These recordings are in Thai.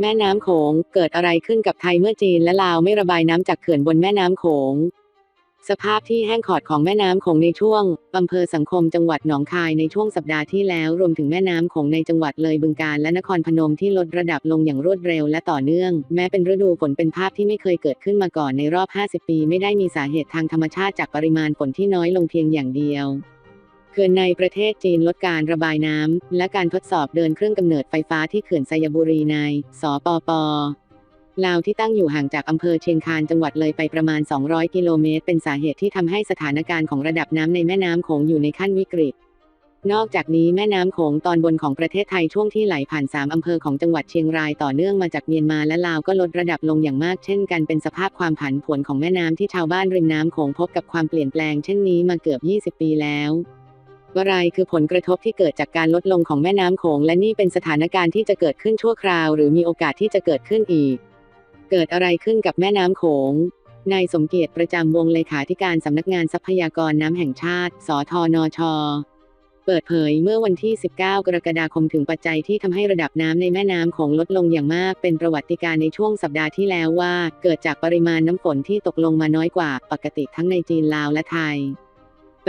แม่น้ำโขง เกิดอะไรขึ้นกับไทยเมื่อจีนและลาวไม่ระบายน้ำจากเขื่อนบนแม่น้ำโขง สภาพที่แห้งขอดของแม่น้ำโขงในช่วงอำเภอสังคมจังหวัดหนองคายในช่วงสัปดาห์ที่แล้วรวมถึงแม่น้ำโขงในจังหวัดเลยบึงกาฬและนครพนมที่ลดระดับลงอย่างรวดเร็วและต่อเนื่อง แม้เป็นฤดูฝนเป็นภาพที่ไม่เคยเกิดขึ้นมาก่อนในรอบ 50 ปี ไม่ได้มีสาเหตุทางธรรมชาติจากปริมาณฝนที่น้อยลงเพียงอย่างเดียว เขื่อนในประเทศจีนลดการระบายน้ำ และการทดสอบเดินเครื่องกำเนิดไฟฟ้าที่เขื่อนไซยบุรีใน สปป ลาวที่ตั้งอยู่ห่างจากอำเภอเชียงคานจังหวัดเลยไปประมาณ 200 กิโลเมตร เป็นสาเหตุที่ทำให้สถานการณ์ของระดับน้ำในแม่น้ำโขงอยู่ในขั้นวิกฤต นอกจากนี้แม่น้ำโขงตอนบนของประเทศไทยช่วงที่ไหลผ่าน 3 อำเภอของจังหวัดเชียงรายต่อเนื่องมาจากเมียนมาและลาวก็ลดระดับลงอย่างมากเช่นกันเป็นสภาพความผันผวนของแม่น้ำที่ชาวบ้านริมน้ำโขงพบกับความเปลี่ยนแปลงเช่นนี้มาเกือบ 20 ปีแล้ว อะไรคือผลกระทบที่เกิดจากการลดลงของแม่น้ำโขงและนี่เป็นสถานการณ์ที่จะเกิดขึ้นชั่วคราว หรือมีโอกาสที่จะเกิดขึ้นอีก เกิดอะไรขึ้นกับแม่น้ำโขง นายสมเกียรติประจำวงเลขาธิการสำนักงานทรัพยากรน้ำแห่งชาติ สทนช เปิดเผยเมื่อวันที่ 19 กรกฎาคมถึงปัจจัยที่ทำให้ระดับน้ำในแม่น้ำโขงลดลงอย่างมาก เป็นประวัติการณ์ในช่วงสัปดาห์ที่แล้วว่า เกิดจากปริมาณน้ำฝนที่ตกลงมาน้อยกว่า ปกติทั้งในจีนลาวและไทย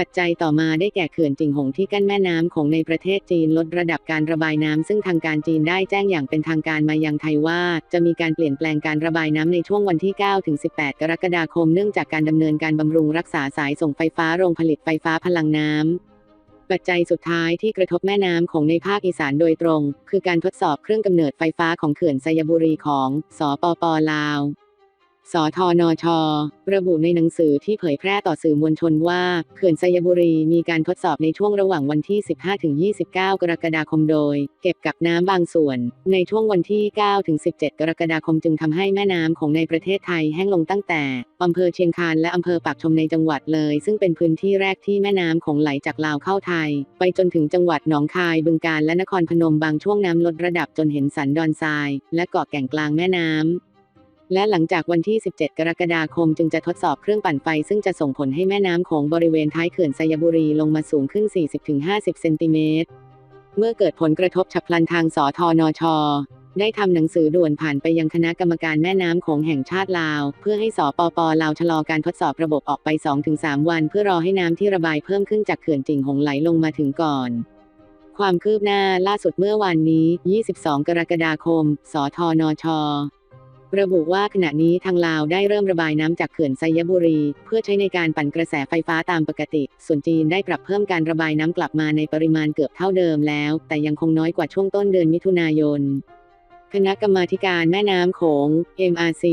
ปัจจัยต่อมาได้แก่เขื่อนจิงหงที่กั้นแม่น้ำของในประเทศจีนลดระดับการระบายน้ำซึ่งทางการจีนได้แจ้งอย่างเป็นทางการมายังไทยว่า จะมีการเปลี่ยนแปลงการระบายน้ำในช่วงวันที่ 9 ถึง 18 กรกฎาคมเนื่องจากการดำเนินการบำรุงรักษาสายส่งไฟฟ้าโรงผลิตไฟฟ้าพลังน้ำปัจจัยสุดท้ายที่กระทบแม่น้ำของในภาคอีสานโดยตรง คือการทดสอบเครื่องกำเนิดไฟฟ้าของเขื่อนไซยบุรีของ สปปลาว สทนช ระบุในหนังสือที่เผยแพร่ต่อสื่อมวลชนว่า เขื่อนไซยบุรีมีการทดสอบในช่วงระหว่างวันที่ 15-29 กรกฎาคมโดย เก็บกักน้ำบางส่วน ในช่วงวันที่ 9-17 กรกฎาคมจึงทำให้แม่น้ำของในประเทศไทยแห้งลงตั้งแต่อำเภอเชียงคานและอำเภอปากชมในจังหวัดเลย ซึ่งเป็นพื้นที่แรกที่แม่น้ำของไหลจากลาวเข้าไทย ไปจนถึงจังหวัดหนองคายบึงกาฬและนครพนมบางช่วงน้ำลดระดับจนเห็นสันดอนทราย และเกาะแก่งกลางแม่น้ำ และหลังจากวันที่ 17 กรกฎาคมจึงจะทดสอบเครื่องปั่นไฟ ซึ่งจะส่งผลให้แม่น้ำโขงบริเวณท้ายเขื่อนไซยบุรีลงมาสูงขึ้น 40-50 เซนติเมตร เมื่อเกิดผลกระทบฉับพลันทางสทนช ได้ทำหนังสือด่วนผ่านไปยังคณะกรรมการแม่น้ำโขงแห่งชาติลาว เพื่อให้สปปลาวชะลอการทดสอบระบบออกไป 2-3 วัน เพื่อรอให้น้ำที่ระบายเพิ่มขึ้นจากเขื่อนจิงหงไหลลงมาถึงก่อนความคืบหน้าล่าสุดเมื่อวานนี้ 22 กรกฎาคม สทนช ระบุว่าขณะนี้ทางลาวได้เริ่มระบายน้ำจากเขื่อนไซยบุรี เพื่อใช้ในการปั่นกระแสไฟฟ้าตามปกติ ส่วนจีนได้ปรับเพิ่มการระบายน้ำกลับมาในปริมาณเกือบเท่าเดิมแล้ว แต่ยังคงน้อยกว่าช่วงต้นเดือนมิถุนายน คณะกรรมาการแม่น้ำโขง MRC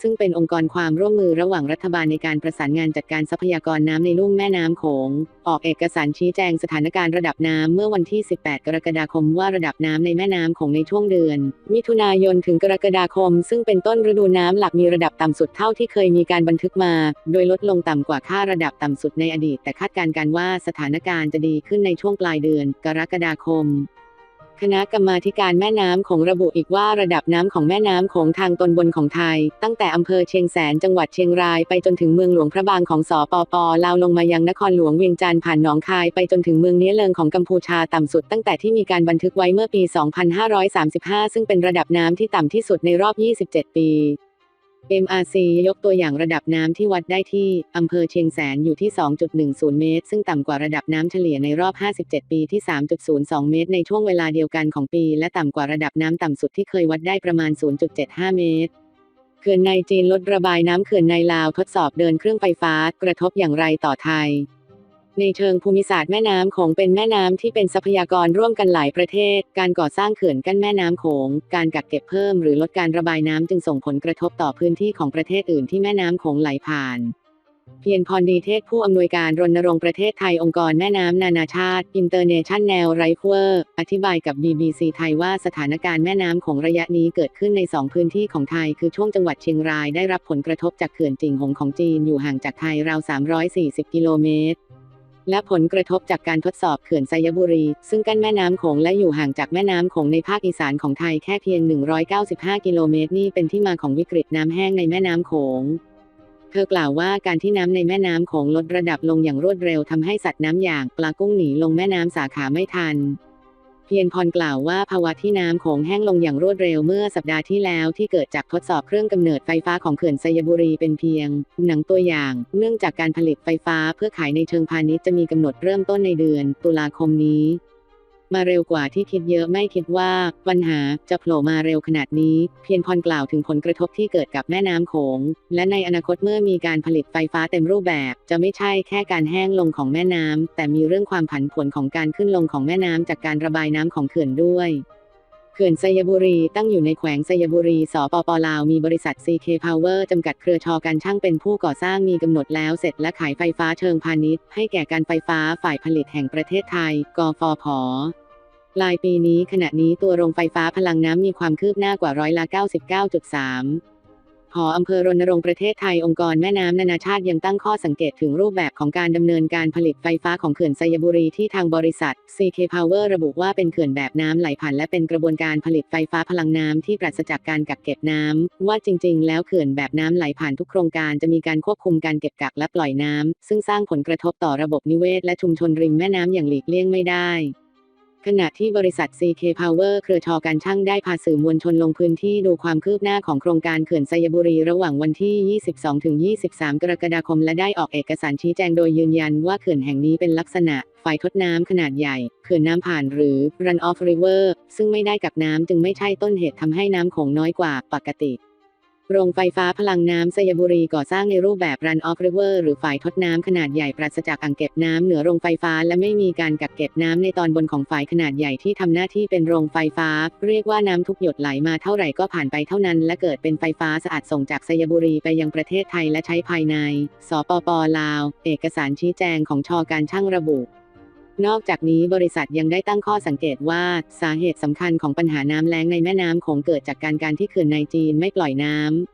ซึ่งเป็นองค์กรความร่วมมือระหว่างรัฐบาลในการประสานงานจัดการทรัพยากรน้ำในลุ่มแม่น้ำโขง ออกเอกสารชี้แจงสถานการณ์ระดับน้ำเมื่อวันที่ 18 กรกฎาคมว่าระดับน้ำในแม่น้ำโขงในช่วงเดือน มิถุนายนถึงกรกฎาคม ซึ่งเป็นต้นฤดูน้ำหลักมีระดับต่ำสุดเท่าที่เคยมีการบันทึกมา โดยลดลงต่ำกว่าค่าระดับต่ำสุดในอดีต แต่คาดการณ์กันว่าสถานการณ์จะดีขึ้นในช่วงปลายเดือน กรกฎาคม คณะกรรมาการแม่น้ำของระบุอีกว่าระดับน้ำของแม่น้ำโขงทางตอนบนของไทย ตั้งแต่อำเภอเชียงแสนจังหวัดเชียงรายไปจนถึงเมืองหลวงพระบางของสปปลาวลงมายังนครหลวงเวียงจันทร์ผ่านหนองคายไปจนถึงเมืองเนื้อเลิงของกัมพูชาต่ำสุดตั้งแต่ที่มีการบันทึกไว้เมื่อปี 2535 ซึ่งเป็นระดับน้ำที่ต่ำที่สุดในรอบ 27 ปี MRC ยกตัวอย่างระดับน้ำที่วัดได้ที่อำเภอเชียงแสนอยู่ที่ 2.10 เมตร ซึ่งต่ำกว่าระดับน้ำเฉลี่ยในรอบ 57 ปีที่ 3.02 เมตร ในช่วงเวลาเดียวกันของปี และต่ำกว่าระดับน้ำต่ำสุดที่เคยวัดได้ประมาณ 0.75 เมตรเขื่อนในจีนลดระบายน้ำเขื่อนในลาวทดสอบเดินเครื่องไฟฟ้ากระทบอย่างไรต่อไทย ในเชิงภูมิศาสตร์แม่น้ำโขงเป็นแม่น้ำที่เป็นทรัพยากรร่วมกันหลายประเทศ การก่อสร้างเขื่อนกั้นแม่น้ำโขง การกักเก็บเพิ่มหรือลดการระบายน้ำจึงส่งผลกระทบต่อพื้นที่ของประเทศอื่นที่แม่น้ำโขงไหลผ่าน เพียรพรดีเทศผู้อำนวยการรณรงค์ประเทศไทยองค์กรแม่น้ำนานาชาติ International River อธิบายกับ BBC ไทยว่าสถานการณ์แม่น้ำของระยะนี้เกิดขึ้นใน 2 พื้นที่ของไทย คือช่วงจังหวัดเชียงรายได้รับผลกระทบจากเขื่อนจิงหงของจีนอยู่ห่างจากไทยราว 340 กิโลเมตร และผลกระทบจากการทดสอบเขื่อนไซยบุรี ซึ่งกั้นแม่น้ำโขงและอยู่ห่างจากแม่น้ำโขงในภาคอีสานของไทยแค่เพียง 195 กิโลเมตร นี่เป็นที่มาของวิกฤตน้ำแห้งในแม่น้ำโขงเธอกล่าวว่าการที่น้ำในแม่น้ำโขงลดระดับลงอย่างรวดเร็วทำให้สัตว์น้ำอย่างปลากุ้งหนีลงแม่น้ำสาขาไม่ทัน เพียรพรกล่าวว่าภาวะที่น้ำโขงแห้งลงอย่างรวดเร็วเมื่อสัปดาห์ที่แล้วที่เกิดจากทดสอบเครื่องกำเนิดไฟฟ้าของเขื่อนไซยบุรีเป็นเพียง หนังตัวอย่าง เนื่องจากการผลิตไฟฟ้าเพื่อขายในเชิงพาณิชย์จะมีกำหนดเริ่มต้นในเดือน ตุลาคมนี้ มาเร็วกว่าที่คิดเยอะไม่คิดว่า ปัญหาจะโผล่มาเร็วขนาดนี้ เพียรพรกล่าวถึงผลกระทบที่เกิดกับแม่น้ำโขง และในอนาคตเมื่อมีการผลิตไฟฟ้าเต็มรูปแบบ จะไม่ใช่แค่การแห้งลงของแม่น้ำแต่มีเรื่องความผันผวนของการขึ้นลงของแม่น้ำจากการระบายน้ำของเขื่อนด้วยเขื่อนไซยบุรีตั้งอยู่ในแขวงไซยบุรี สปปลาว มีบริษัท CK Power จำกัดเครือชอการช่างเป็นผู้ก่อสร้างมีกำหนดแล้วเสร็จและขายไฟฟ้าเชิงพาณิชย์ ให้แก่การไฟฟ้าฝ่ายผลิตแห่งประเทศไทย กฟผ ปลายปีนี้ขณะนี้ตัวโรงไฟฟ้าพลังน้ำมีความคืบหน้ากว่าร้อยละ99.3พออำเภอรณรงค์ประเทศไทยองค์กรแม่น้ำนานาชาติยังตั้งข้อสังเกตถึงรูปแบบของการดำเนินการผลิตไฟฟ้าของเขื่อนไซยบุรีที่ทางบริษัท CK Power ระบุว่าเป็นเขื่อนแบบน้ำไหลผ่านและเป็นกระบวนการผลิตไฟฟ้าพลังน้ำที่ปราศจากการกักเก็บน้ำว่าจริง ๆ แล้วเขื่อนแบบน้ำไหลผ่านทุกโครงการจะมีการควบคุมการเก็บกักและปล่อยน้ำซึ่งสร้างผลกระทบต่อระบบนิเวศและชุมชนริมแม่น้ำอย่างหลีกเลี่ยงไม่ได้ ขณะที่บริษัท CK Power เครือชอการช่างได้พาสื่อมวลชนลงพื้นที่ดูความคืบหน้าของโครงการเขื่อนไซยบุรีระหว่างวันที่ 22-23 กรกฎาคม และได้ออกเอกสารชี้แจงโดยยืนยันว่าเขื่อนแห่งนี้เป็นลักษณะฝ่ายทดน้ำขนาดใหญ่เขื่อนน้ำผ่านหรือ run off river ซึ่งไม่ได้กักน้ำจึงไม่ใช่ต้นเหตุทำให้น้ำโขงน้อยกว่าปกติ โรงไฟฟ้าพลังน้ำไซยบุรีก่อสร้างในรูปแบบ Run off River หรือฝ่ายทดน้ำขนาดใหญ่ปราศจากอ่างเก็บน้ำเหนือโรงไฟฟ้า และไม่มีการกักเก็บน้ำในตอนบนของฝ่ายขนาดใหญ่ที่ทำหน้าที่เป็นโรงไฟฟ้า เรียกว่าน้ำทุกหยดไหลมาเท่าไหร่ก็ผ่านไปเท่านั้น และเกิดเป็นไฟฟ้าสะอาดส่งจากไซยบุรีไปยังประเทศไทยและใช้ภายใน สปปลาว เอกสารชี้แจงของชอการช่างระบุ นอกจากนี้บริษัทยังได้ตั้งข้อสังเกตว่าสาเหตุสำคัญของปัญหาน้ำแล้งในแม่น้ำคงเกิดจากการการที่เขื่อนในจีนไม่ปล่อยน้ำ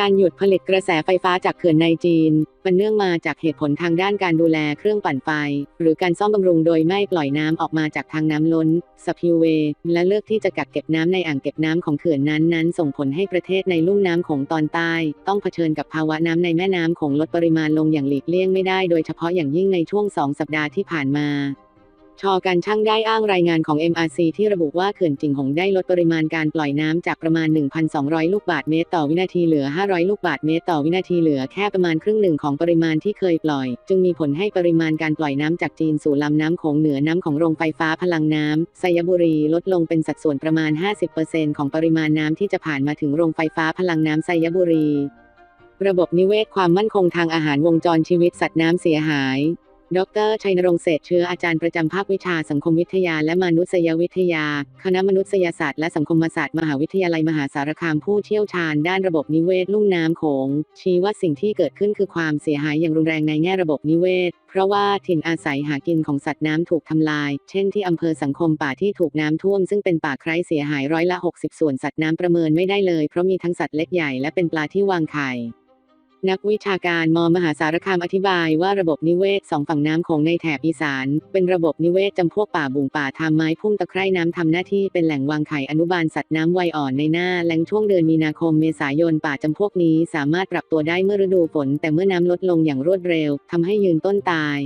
การหยุดผลิตกระแสไฟฟ้าจากเขื่อนในจีน มันเนื่องมาจากเหตุผลทางด้านการดูแลเครื่องปั่นไฟ หรือการซ่อมบำรุงโดยไม่ปล่อยน้ำออกมาจากทางน้ำล้นสปิวเวและเลือกที่จะกักเก็บน้ำในอ่างเก็บน้ำของเขื่อนนั้นนั้น ส่งผลให้ประเทศในลุ่มน้ำโขงตอนใต้ ต้องเผชิญกับภาวะน้ำในแม่น้ำโขงลดปริมาณลงอย่างหลีกเลี่ยงไม่ได้โดยเฉพาะอย่างยิ่งในช่วงสองสัปดาห์ที่ผ่านมา ชอการช่างได้อ้างรายงานของ MRC ที่ระบุว่าเขื่อนจิงหงได้ลดปริมาณการปล่อยน้ำจากประมาณ 1,200 ลูกบาศก์เมตรต่อวินาทีเหลือ 500 ลูกบาศก์เมตรต่อวินาทีเหลือแค่ประมาณครึ่งหนึ่งของปริมาณที่เคยปล่อย จึงมีผลให้ปริมาณการปล่อยน้ำจากจีนสู่ลำน้ำโขงเหนือน้ำของโรงไฟฟ้าพลังน้ำไซยบุรีลดลงเป็นสัดส่วนประมาณ 50%ของปริมาณน้ำที่จะผ่านมาถึงโรงไฟฟ้าพลังน้ำไซยบุรี ระบบนิเวศความมั่นคงทางอาหารวงจรชีวิตสัตว์น้ำเสียหาย ดรชัยนรงค์เศษเชื้ออาจารย์ประจำภาควิชาสังคมวิทยาและมนุษยวิทยา คณะมนุษยศาสตร์และสังคมศาสตร์มหาวิทยาลัยมหาสารคามผู้เชี่ยวชาญด้านระบบนิเวศลุ่มน้ำโขงชี้ว่าสิ่งที่เกิดขึ้นคือความเสียหายอย่างรุนแรงในแง่ระบบนิเวศ เพราะว่าถิ่นอาศัยหากินของสัตว์น้ำถูกทำลาย เช่นที่อำเภอสังคมป่าที่ถูกน้ำท่วม ซึ่งเป็นป่าไคร้เสียหายร้อยละ 60 ส่วนสัตว์น้ำประเมินไม่ได้เลย เพราะมีทั้งสัตว์เล็กใหญ่และเป็นปลาที่วางไข่ นักวิชาการมมหาสารคามอธิบายว่าระบบนิเวศสองฝั่งน้ำโขงในแถบอีสาน เป็นระบบนิเวศจำพวกป่าบุงป่าทามไม้พุ่งตะไคร่น้ำทำหน้าที่เป็นแหล่งวางไข่อนุบาลสัตว์น้ำวัยอ่อนในหน้าแหล่งช่วงเดือนมีนาคมเมษายนป่าจำพวกนี้สามารถปรับตัวได้เมื่อฤดูฝนแต่เมื่อน้ำลดลงอย่างรวดเร็วทำให้ยืนต้นตาย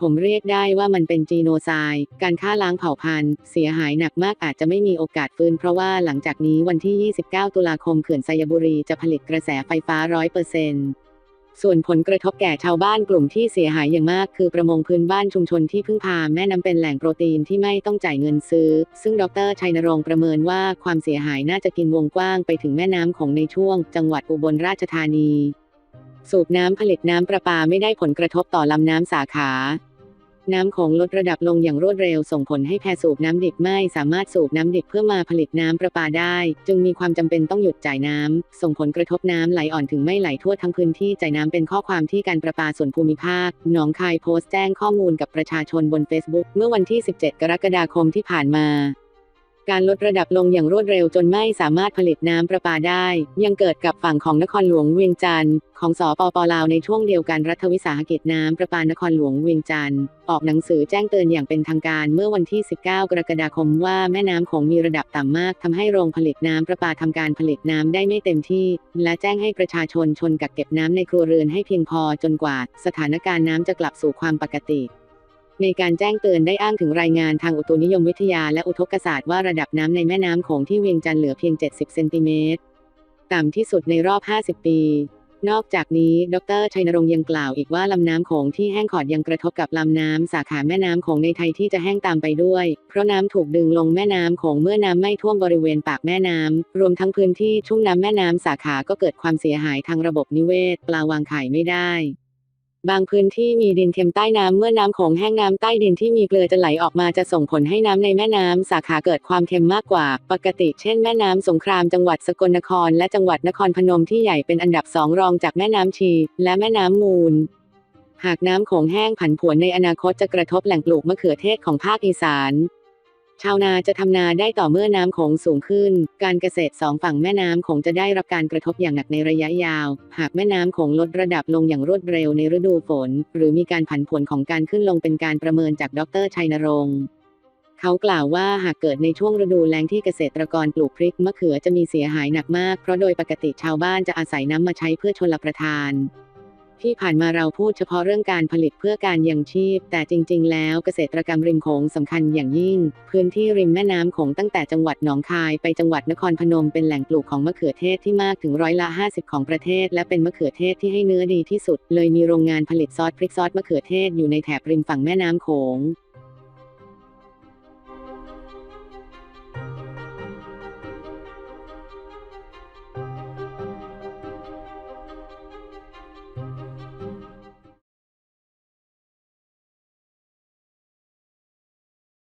ผมเรียกได้ว่ามันเป็นจีโนไซด์การฆ่าล้างเผ่าพันธุ์ เสียหายหนักมากอาจจะไม่มีโอกาสฟื้น เพราะว่าหลังจากนี้วันที่ 29 ตุลาคมเขื่อนไซยบุรีจะผลิตกระแสไฟฟ้า 100%ส่วนผลกระทบแก่ชาวบ้านกลุ่มที่เสียหายอย่างมากคือประมงพื้นบ้านชุมชนที่พึ่งพาแม่น้ำเป็นแหล่งโปรตีนที่ไม่ต้องจ่ายเงินซื้อ ซึ่งดรชัยนรงค์ประเมินว่าความเสียหายน่าจะกินวงกว้างไปถึงแม่น้ำของในช่วง จังหวัดอุบลราชธานี สูบน้ำผลิตน้ำประปาไม่ได้ผลกระทบต่อลำน้ำสาขา น้ำโขงลดระดับลงอย่างรวดเร็วส่งผลให้แพสูบน้ำดิบไม่สามารถสูบน้ำดิบเพื่อมาผลิตน้ำประปาได้ จึงมีความจำเป็นต้องหยุดจ่ายน้ำ ส่งผลกระทบน้ำไหลอ่อนถึงไม่ไหลทั่วทั้งพื้นที่จ่ายน้ำเป็นข้อความที่การประปาส่วนภูมิภาคหนองคายโพสต์แจ้งข้อมูลกับประชาชนบน Facebook เมื่อวันที่ 17 กรกฎาคมที่ผ่านมา การลดระดับลงอย่างรวดเร็วจนไม่สามารถผลิตน้ำประปาได้ ยังเกิดกับฝั่งของนครหลวงเวียงจันทร์ของสปปลาวในช่วงเดียวกันรัฐวิสาหกิจน้ำประปานครหลวงเวียงจันทร์ออกหนังสือแจ้งเตือนอย่างเป็นทางการเมื่อวันที่ 19 กรกฎาคมว่าแม่น้ำโขงมีระดับต่ำมากทำให้โรงผลิตน้ำประปาทำการผลิตน้ำได้ไม่เต็มที่ และแจ้งให้ประชาชนชนกักเก็บน้ำในครัวเรือนให้เพียงพอจนกว่า สถานการณ์น้ำจะกลับสู่ความปกติ ในการแจ้งเตือนได้อ้างถึงรายงานทางอุตุนิยมวิทยาและอุทกศาสตร์ว่าระดับน้ำในแม่น้ำโขงที่เวียงจันทร์เหลือเพียง 70 เซนติเมตร ต่ำที่สุดในรอบ 50 ปี นอกจากนี้ ดรชัยนรงค์ยังกล่าวอีกว่าลำน้ำโขงที่แห้งขอดยังกระทบกับลำน้ำสาขาแม่น้ำโขงในไทยที่จะแห้งตามไปด้วย เพราะน้ำถูกดึงลงแม่น้ำโขงเมื่อน้ำไม่ท่วมบริเวณปากแม่น้ำรวมทั้งพื้นที่ชุ่มน้ำแม่น้ำสาขาก็เกิดความเสียหายทางระบบนิเวศ ปลาวางไข่ไม่ได้ บางพื้นที่มีดินเค็มใต้น้ำเมื่อน้ำโขงแห้งน้ำใต้ดินที่มีเกลือจะไหลออกมาจะส่งผลให้น้ำในแม่น้ำสาขาเกิดความเค็มมากกว่า ปกติเช่นแม่น้ำสงครามจังหวัดสกลนคร และจังหวัดนครพนมที่ใหญ่เป็นอันดับสองรองจากแม่น้ำชี และแม่น้ำมูล หากน้ำโขงแห้งผันผวนในอนาคตจะกระทบแหล่งปลูกมะเขือเทศของภาคอีสาน ชาวนาจะทำนาได้ต่อเมื่อน้ำโขงสูงขึ้น การเกษตรสองฝั่งแม่น้ำโขงจะได้รับการกระทบอย่างหนักในระยะยาว หากแม่น้ำโขงลดระดับลงอย่างรวดเร็วในฤดูฝน หรือมีการผันผวนของการขึ้นลงเป็นการประเมินจากดรชัยนรงค์เขากล่าวว่าหากเกิดในช่วงฤดูแล้งที่เกษตรกรปลูกพริกมะเขือจะมีเสียหายหนักมาก เพราะโดยปกติชาวบ้านจะอาศัยน้ำมาใช้เพื่อชลประทาน ที่ผ่านมาเราพูดเฉพาะเรื่องการผลิตเพื่อการยังชีพ แต่จริง ๆ แล้วเกษตรกรรมริมโขงสำคัญอย่างยิ่ง พื้นที่ริมแม่น้ำโขงตั้งแต่จังหวัดหนองคายไปจังหวัดนครพนมเป็นแหล่งปลูกของมะเขือเทศที่มากถึงร้อยละ50 ของประเทศ และเป็นมะเขือเทศที่ให้เนื้อดีที่สุด เลยมีโรงงานผลิตซอสพริกซอสมะเขือเทศอยู่ในแถบริมฝั่งแม่น้ำโขง